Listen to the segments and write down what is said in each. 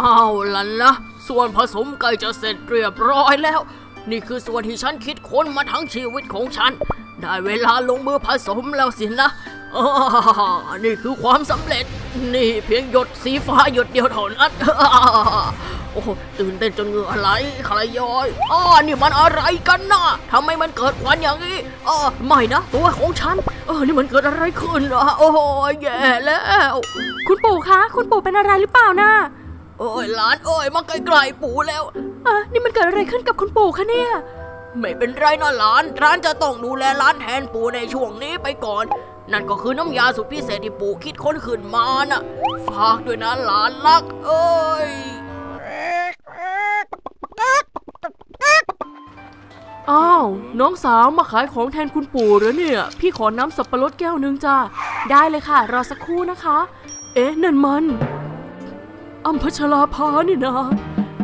เอาล่ะนะส่วนผสมใกล้จะเสร็จเรียบร้อยแล้ว นี่คือส่วนที่ฉันคิดค้นมาทั้งชีวิตของฉัน ได้เวลาลงมือผสมแล้วสินะอ่านี่คือความสำเร็จ นี่เพียงหยดสีฟ้าหยดเดียวเท่านั้นโอ้ตื่นเต้นจนเหงื่อไหลคลายย้อยอ้านี่มันอะไรกันนะทำไมมันเกิดควันอย่างนี้อ้าไม่นะตัวของฉันเออนี่มันเกิดอะไรขึ้นอะโอ้โหแย่แล้ว คุณปู่คะ คุณปู่เป็นอะไรหรือเปล่านะ โอ้ยหลานเอ้ยมาไกลๆปู่แล้วเออนี่มันเกิดอะไรขึ้นกับคุณปู่คะเนี่ย ไม่เป็นไรนะหลาน ร้านจะต้องดูแลร้านแทนปู่ในช่วงนี้ไปก่อน นั่นก็คือน้ำยาสุดพิเศษที่ปู่คิดค้นขึ้นมาน่ะ ฝากด้วยนะหลานรัก เอ้ยอ้าวน้องสาวมาขายของแทนคุณปู่เหรอเนี่ย พี่ขอน้ำสับปะรดแก้วหนึงจ้าได้เลยค่ะ รอสักครู่นะคะ เอ๊ะนั่นมัน อัมพชราภานี่นะ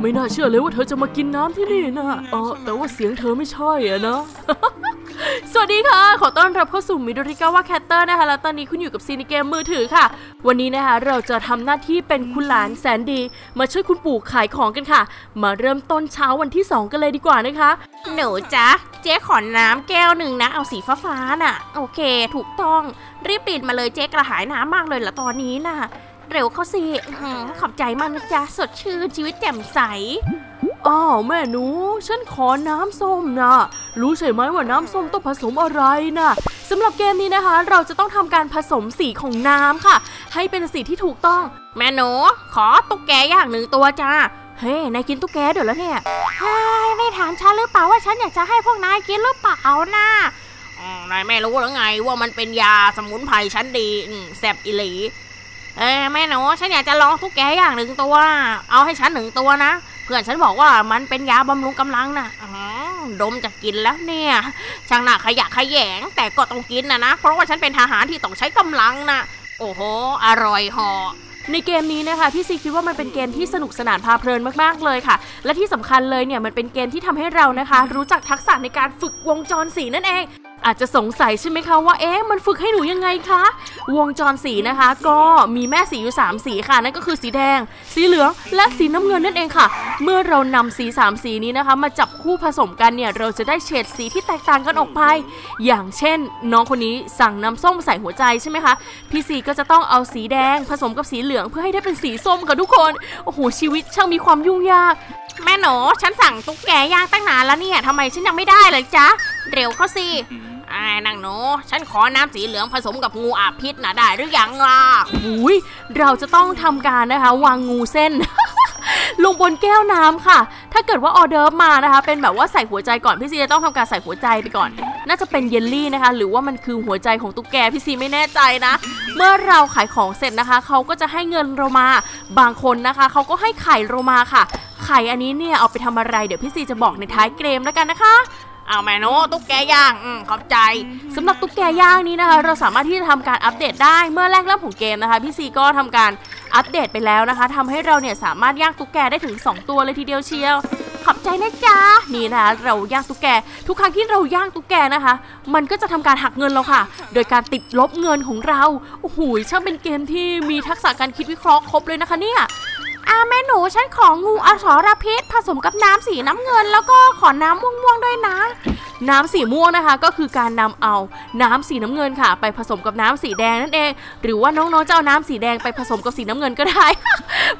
ไม่น่าเชื่อเลยว่าเธอจะมากินน้ำที่นี่นะเออแต่ว่าเสียงเธอไม่ใช่อะนะสวัสดีค่ะ ขอต้อนรับเข้าสู่มิดริกาว่าแคตเตอร์นะคะ แล้วตอนนี้คุณอยู่กับซีนิเกมมือถือค่ะ วันนี้นะคะ เราจะทำหน้าที่เป็นคุณหลานแสนดี มาช่วยคุณปู่ขายของกันค่ะ มาเริ่มต้นเช้าวันที่ 2 กันเลยดีกว่านะคะ หนูจ๊ะ เจ๊ขอน้ำแก้วหนึ่งนะ เอาสีฟ้าๆน่ะ โอเค ถูกต้อง รีบปิดมาเลยเจ๊กระหายน้ำมากเลยละตอนนี้น่ะ เร็วเข้าสิอื้อหือขอบใจมากนะจ๊ะ สดชื่นชีวิตแจ่มใส อ้าวแม่หนู ฉันขอน้ำส้มนะรู้ใช่ไหมว่าน้ำส้มต้องผสมอะไรนะสำหรับเกมนี้นะคะ เราจะต้องทำการผสมสีของน้ำค่ะ ให้เป็นสีที่ถูกต้อง แม่หนู ขอตุ๊กแกอย่างหนึ่งตัวจ้าเฮ้ยนายกินตุ๊กแกเดี๋ยวแล้วเนี่ยเฮ้ยไม่ถามฉันหรือเปล่าว่าฉันอยากจะให้พวกนายกินหรือเปล่านะอืมนายไม่รู้หรือไงว่ามันเป็นยาสมุนไพรชั้นดีอืมแซบอิหลี เอ้แม่หนูฉันอยากจะลองตุ๊กแกอย่างหนึ่งตัว เอาให้ฉันหนึ่งตัวนะ เพื่อนฉันบอกว่ามันเป็นยาบำรุงกำลังนะอื้อดมจะกินแล้วเนี่ย ช่างหน้าขยะขยง แต่ก็ต้องกินนะนะ เพราะว่าฉันเป็นทหารที่ต้องใช้กำลังนะโอ้โห อร่อยเหอในเกมนี้นะคะพี่ซีคิดว่ามันเป็นเกมที่สนุกสนานพาเพลินมากๆเลยค่ะ และที่สำคัญเลยเนี่ยมันเป็นเกมที่ทำให้เรานะคะ รู้จักทักษะในการฝึกวงจรสีนั่นเอง อาจจะสงสัยใช่ไหมคะว่าเอ๊ะมันฝึกให้หนูยังไงคะ วงจรสีนะคะ ก็มีแม่สีอยู่ 3 สีค่ะนั่นก็คือสีแดง สีเหลือง และสีน้ำเงินนั่นเองค่ะ เมื่อเรานำสี 3 สีนี้นะคะ มาจับคู่ผสมกันเนี่ยเราจะได้เฉดสีที่แตกต่างกันออกไป อย่างเช่น น้องคนนี้สั่งน้ำส้มใส่หัวใจใช่ไหมคะพี่ซีก็จะต้องเอาสีแดง ผสมกับสีเหลืองเพื่อให้ได้เป็นสีส้มค่ะทุกคนโอ้โหชีวิตช่างมีความยุ่งยาก แม่หนูฉันสั่งตุ๊กแกย่างตั้งนานแล้วเนี่ยทำไมฉันยังไม่ได้เลยจ๊ะเร็วเข้าสิ ไอ้นางหนู ฉันขอน้ำสีเหลืองผสมกับงูอาบพิษนะได้หรือยังล่ะหุยเราจะต้องทำการนะคะ วางงูเส้น ลงบนแก้วน้ำค่ะ ถ้าเกิดว่าออเดิร์ฟมานะคะ เป็นแบบว่าใส่หัวใจก่อน พี่ซีจะต้องทำการใส่หัวใจไปก่อน น่าจะเป็นเยลลี่นะคะ หรือว่ามันคือหัวใจของตุ๊กแกพี่ซีไม่แน่ใจนะ เมื่อเราขายของเสร็จนะคะ เขาก็จะให้เงินเรามา บางคนนะคะ เขาก็ให้ไข่เรามาค่ะไข่อันนี้เนี่ยเอาไปทำอะไรเดี๋ยวพี่ซีจะบอกในท้ายเกมแล้วกันนะคะ เอาแม่หนูตุ๊กแกย่างอืมขอบใจสำหรับตุ๊กแกย่างนี้นะคะ เราสามารถที่จะทำการอัปเดตได้เมื่อแรกเริ่มของเกมนะคะพี่ซีก็ทำการอัปเดตไปแล้วนะคะทำให้เราเนี่ยสามารถย่างตุ๊กแกได้ถึง 2 ตัวเลยทีเดียวเชียวขอบใจนะจ๊ะนี่นะคะเราย่างตุ๊กแก ทุกครั้งที่เราย่างตุ๊กแกนะคะ มันก็จะทำการหักเงินเราค่ะ โดยการติดลบเงินของเราโอ้โหช่างเป็นเกมที่มีทักษะการคิดวิเคราะห์ครบเลยนะคะเนี่ย อาแม่หนูฉันของงูอสรพิษผสมกับน้ำสีน้ำเงิน แล้วก็ขอน้ำม่วงๆด้วยนะ น้ำสีม่วงนะคะ ก็คือการนำเอาน้ำสีน้ำเงินค่ะ ไปผสมกับน้ำสีแดงนั่นเอง หรือว่าน้องๆจะเอาน้ำสีแดงไปผสมกับสีน้ำเงินก็ได้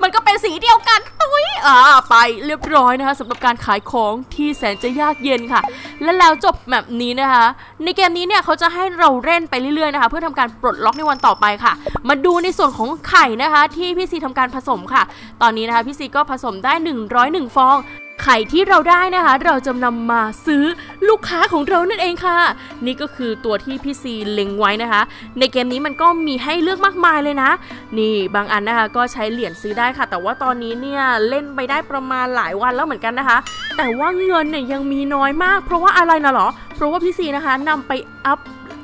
มันก็เป็นสีเดียวกันตุ้ยอ่าไปเรียบร้อยนะคะสำหรับการขายของที่แสนจะยากเย็นค่ะ และแล้วจบแบบนี้นะคะ ในเกมนี้เนี่ยเขาจะให้เราเล่นไปเรื่อยๆนะคะ เพื่อทำการปลดล็อกในวันต่อไปค่ะ มาดูในส่วนของไข่นะคะ ที่พี่ซีทำการผสมค่ะ ตอนนี้นะคะพี่ซีก็ผสมได้ 101 ฟอง ไข่ที่เราได้นะคะ เราจะนำมาซื้อลูกค้าของเรานั่นเองค่ะ นี่ก็คือตัวที่พี่ซีเล็งไว้นะคะ ในเกมนี้มันก็มีให้เลือกมากมายเลยนะ นี่บางอันนะคะก็ใช้เหรียญซื้อได้ค่ะ แต่ว่าตอนนี้เนี่ยเล่นไปได้ประมาณหลายวันแล้วเหมือนกันนะคะ แต่ว่าเงินเนี่ยยังมีน้อยมาก เพราะว่าอะไรนะหรอ เพราะว่าพี่ซีนะคะนำไปอัพ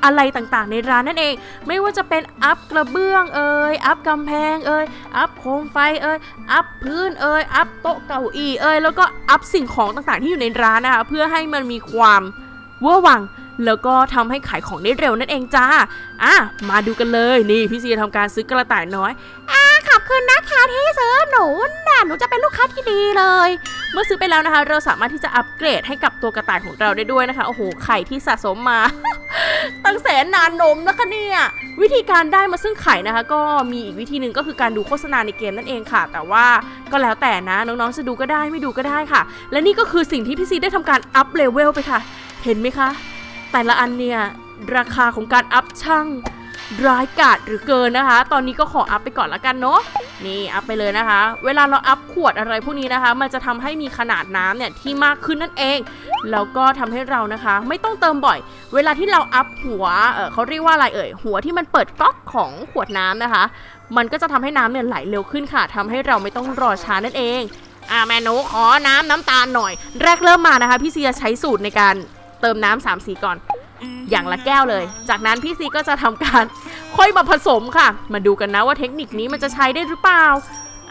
อะไรต่างๆ ในร้านนั่นเอง ไม่ว่าจะเป็นอัพกระเบื้องเอ่ยอัพกำแพงเอ่ยอัพโคมไฟเอ่ยอัพพื้นเอ่ยอัพโต๊ะเก้าอี้เอ่ยแล้วก็อัพสิ่งของต่างๆ ที่อยู่ในร้านนะคะเพื่อให้มันมีความเวอร์วังแล้วก็ทำให้ขายของได้เร็วนั่นเองจ้า อะ มาดูกันเลย นี่พี่ซีทำการซื้อกระต่ายน้อย อะขอบคุณนะคะที่ซื้อหนูน่ะหนูจะเป็นลูกค้าที่ดีเลย เมื่อซื้อไปแล้วนะคะ เราสามารถที่จะอัปเกรดให้กับตัวกระต่ายของเราได้ด้วยนะคะ โอ้โห ไข่ที่สะสมมา นนานนมนะคะเนี่ยวิธีการได้มาซึ่งไข่นะคะ ก็มีอีกวิธีหนึ่งก็คือการดูโฆษณาในเกมนั่นเองค่ะ แต่ว่าก็แล้วแต่นะน้องๆจะดูก็ได้ไม่ดูก็ได้ค่ะ และนี่ก็คือสิ่งที่พี่ซีได้ทำการอัพเลเวลไปค่ะ เห็นไหมคะ แต่ละอันเนี่ยราคาของการอัพช่างร้ายกาจหรือเกินนะคะ ตอนนี้ก็ขออัพไปก่อนละกันเนาะ นี่อัพไปเลยนะคะ เวลาเราอัพขวดอะไรพวกนี้นะคะ มันจะทำให้มีขนาดน้ำเนี่ยที่มากขึ้นนั่นเอง แล้วก็ทำให้เรานะคะ ไม่ต้องเติมบ่อย เวลาที่เราอัพหัวเเขาเรียกว่าอะไรเอ่ย หัวที่มันเปิดก๊อกของขวดน้ำนะคะ มันก็จะทำให้น้ำเนี่ยไหลเร็วขึ้นค่ะทำให้เราไม่ต้องรอช้านั่นเองอ่าแม่หนูขอน้ำน้ำตาลหน่อย แรกเริ่มมานะคะ พี่ซีจะใช้สูตรในการเติมน้ำสามสีก่อน อย่างละแก้วเลย จากนั้นพี่ซีก็จะทำการ ค่อยมาผสมค่ะ มาดูกันนะว่าเทคนิคนี้มันจะใช้ได้หรือเปล่า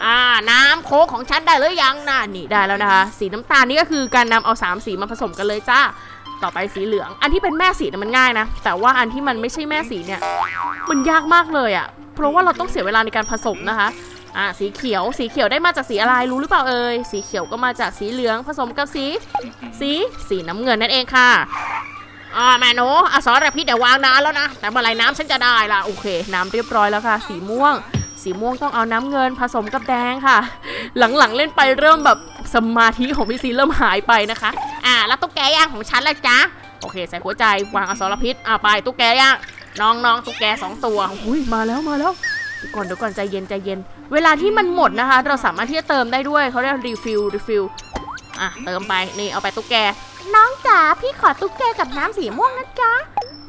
อ่าน้ำโค้กของฉันได้หรือยังนะนี่ได้แล้วนะคะ สีน้ำตาลนี่ก็คือการนำเอาสามสีมาผสมกันเลยจ้าต่อไปสีเหลือง อันที่เป็นแม่สีนี่ยมันง่ายนะ แต่ว่าอันที่มันไม่ใช่แม่สีเนี่ย มันยากมากเลยอะ่ะ เพราะว่าเราต้องเสียเวลาในการผสมนะคะ อ่า สีเขียว สีเขียวได้มาจากสีอะไรรู้หรือเปล่าเอ่ย สีเขียวก็มาจากสีเหลืองผสมกับสี สี สีน้ำเงินนั่นเองค่ะ อ่าแม่หนูอสรพิษเดี๋ยววางนานแล้วนะ แต่เมื่อไหรน้ำฉันจะได้ละโอเค น้ำเรียบร้อยแล้วค่ะ สีม่วง สีม่วงต้องเอาน้ำเงินผสมกับแดงค่ะ หลังๆเล่นไปเริ่มแบบสมาธิของพี่ซีเริ่มหายไปนะคะ อ่า แล้วตุ๊กแกย่างของฉันละจ๊ะโอเค ใส่หัวใจวางอสรพิษอ่าไปตุ๊กแกย่างน้องน้องตุ๊กแกสองตัวอุ้ยมาแล้วมาแล้วเดี๋ยวก่อนเดี๋ยวก่อนใจเย็นใจเย็น เวลาที่มันหมดนะคะ เราสามารถที่จะเติมได้ด้วยเขาเรียกรีฟิลรีฟิลอะเติมไปนี่เอาไปตุ๊กแก น้องจ๋าพี่ขอตุ๊กแกกับน้ำสีม่วงนะจ๊ะ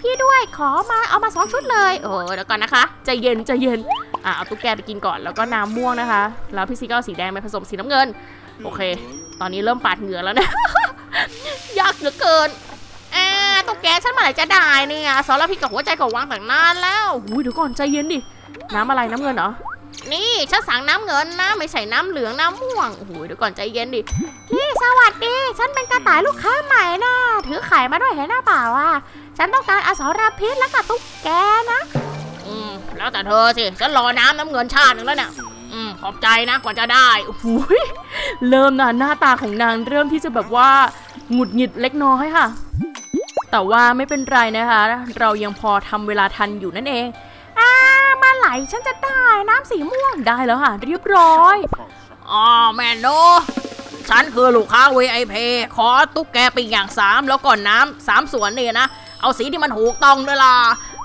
พี่ด้วยขอมาเอามาสองชุดเลยโอ้เดี๋ยวก่อนนะคะใจเย็นใจเย็นอะเอาตุ๊กแกไปกินก่อนแล้วก็น้ำม่วงนะคะ แล้วพี่ซีก็เอาสีแดงไปผสมสีน้ำเงิน โอเค ตอนนี้เริ่มปาดเหงื่อแล้วนะ ยากเหลือเกินแอ่าตุ๊กแกฉันเมื่อไหร่จะได้เนี่ยอสรพิษกับหัวใจก็วางตั้งนานแล้วอุ้ยเดี๋ยวก่อนใจเย็นดิน้ำอะไรน้ำเงินเหรอ นี่ฉันสั่งน้ำเงินนะ ไม่ใช่น้ำเหลืองน้ำม่วง โอ้โหเดี๋ยวก่อนใจเย็นดิพี่สวัสดี ฉันเป็นกระต่ายลูกค้าใหม่นะถือไข่มาด้วยเห็นหน้าเปล่าอะ ฉันต้องการอสรพิษและกับตุ๊กแกนะ อืม แล้วแต่เธอสิ ฉันรอน้ำน้ำเงินชาติหนึ่งแล้วเนี่ยอืม ขอบใจนะกว่าจะได้อุ้ยเริ่มนะหน้าตาของนางเริ่มที่จะแบบว่าหงุดหงิดเล็กน้อยค่ะ แต่ว่าไม่เป็นไรนะคะ เรายังพอทำเวลาทันอยู่นั่นเองอ่ามาไหล ฉันจะได้น้ำสีม่วงได้แล้วค่ะ เรียบร้อยอ๋อแม่โนฉันคือลูกค้า VIP ขอตุ๊กแกไปอย่างสามแล้วก่อนน้ำสามส่วนนี่นะ เอาสีที่มันถูกต้องด้วยล่ะ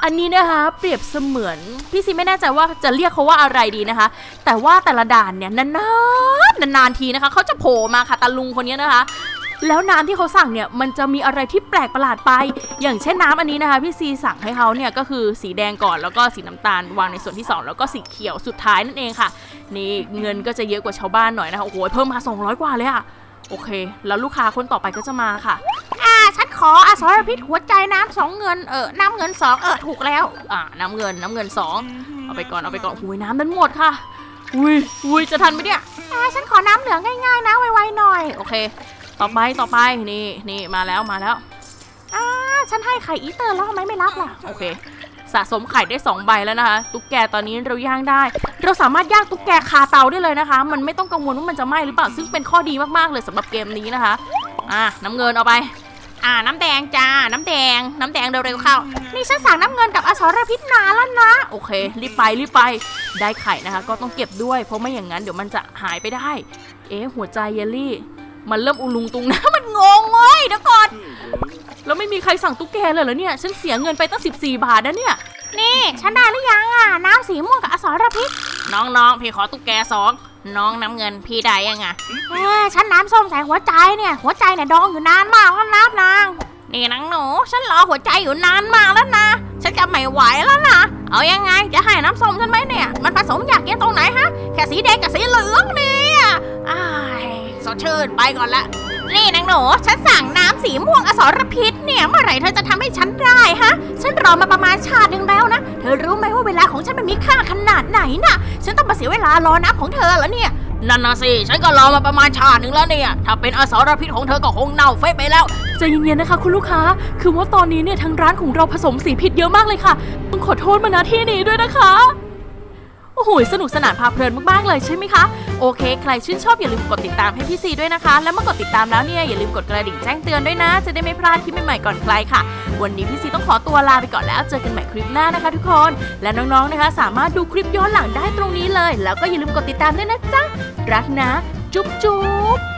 อันนี้นะคะเปรียบเสมือนพี่ซีไม่แน่ใจว่าจะเรียกเขาว่าอะไรดีนะคะ แต่ว่าแต่ละด่านเนี่ยนานๆนานๆทีนะคะเขาจะโผล่มาค่ะตาลุงคนนี้นะคะ แล้วน้ำที่เขาสั่งเนี่ยมันจะมีอะไรที่แปลกประหลาดไป อย่างเช่นน้ำอันนี้นะคะพี่ซีสั่งให้เขาเนี่ยก็คือสีแดงก่อนแล้วก็สีน้ำตาลวางในส่วนที่สองแล้วก็สีเขียวสุดท้ายนั่นเองค่ะ นี่เงินก็จะเยอะกว่าชาวบ้านหน่อยนะคะโอ้โหเพิ่มมา 200 กว่าเลยอะโอเค แล้วลูกค้าคนต่อไปก็จะมาค่ะอ่าฉันขออสรพิษหัวใจน้ำสองเงินเออน้ำเงินสองเออถูกแล้วอ่าน้ำเงินน้ำเงินสองเอาไปก่อนเอาไปก่อนหุยน้ำนั้นหมดค่ะอุ้ยอุ้ยจะทันไหมเนี่ยอ่าฉันขอน้ำเหลืองง่ายๆนะไวๆหน่อยโอเค ต่อไปต่อไปนี่นี่มาแล้วมาแล้วอ่าฉันให้ไข่อีเตอร์แล้วทำไมไม่รับล่ะโอเค สะสมไข่ได้2ใบแล้วนะคะ ตุ๊กแกตอนนี้เราย่างได้ เราสามารถย่างตุ๊กแกคาเตาได้เลยนะคะ มันไม่ต้องกังวลว่ามันจะไหม้หรือเปล่าซึ่งเป็นข้อดีมากๆเลยสำหรับเกมนี้นะคะอะน้ำเงินเอาไปอ่าน้ำแดงจ้า น้ำแดง น้ำแดงเร็วๆเข้า นี่ฉันสั่งน้ำเงินกับอสรพิษนานแล้วนะ โอเค รีบไป รีบไป ได้ไข่นะคะ ก็ต้องเก็บด้วย เพราะไม่อย่างนั้นเดี๋ยวมันจะหายไปได้ เอ๊ะ หัวใจเยลลี่ มันเริ่มอุลุงตุงนะ มันงงเว้ยเดี๋ยวก่อนแล้วไม่มีใครสั่งตุ๊กแกเลยเหรอเนี่ย ฉันเสียเงินไปตั้ง 14 บาทนะเนี่ย นี่ ฉันได้หรือยังอะ น้ำสีม่วงกับอสรพิษ น้องๆ พี่ขอตุ๊กแกสอง น้องน้ำเงินพี่ได้ยังไงเอ้ยฉันน้ำส้มใส่หัวใจเนี่ย หัวใจเนี่ยดองอยู่นานมากแล้วนะนาง นี่นางหนู ฉันรอหัวใจอยู่นานมากแล้วนะ ฉันจะไม่ไหวแล้วนะ เอายังไง จะให้น้ำส้มฉันไหมเนี่ย มันผสมอยากเย็นตรงไหนฮะ แค่สีแดงกับสีเหลืองเนี่ยอ้ายสด ชื่นไปก่อนละ นี่นางหนู ฉันสั่งน้ำสีม่วงอสรพิษเนี่ย เมื่อไหร่เธอจะทำให้ฉันได้ฮะ ฉันรอมาประมาณชาติหนึ่งแล้วนะ เธอรู้ไหมว่าเวลาของฉันมันมีค่าขนาดไหนน่ะ ฉันต้องมาเสียเวลารอน้ำของเธอแล้วเนี่ยนั่นนะสิ ฉันก็รอมาประมาณชาติหนึ่งแล้วเนี่ย ถ้าเป็นอสรพิษของเธอก็คงเน่าเฟะไปแล้วใจเย็นๆนะคะ คุณลูกค้า คือว่าตอนนี้เนี่ยทางร้านของเราผสมสีผิดเยอะมากเลยค่ะต้องขอโทษมาณที่นี้ด้วยนะคะ โอ้โหสนุกสนานพาเพลินมากๆเลยใช่ไหมคะ โอเค ใครชื่นชอบอย่าลืมกดติดตามให้พี่ซีด้วยนะคะ แล้วเมื่อกดติดตามแล้วเนี่ยอย่าลืมกดกระดิ่งแจ้งเตือนด้วยนะ จะได้ไม่พลาดคลิปใหม่ๆก่อนใครค่ะ วันนี้พี่ซีต้องขอตัวลาไปก่อนแล้วเจอกันใหม่คลิปหน้านะคะ ทุกคน และน้องๆนะคะ สามารถดูคลิปย้อนหลังได้ตรงนี้เลย แล้วก็อย่าลืมกดติดตามด้วยนะจ๊ะรักนะ จุ๊บจุ๊บ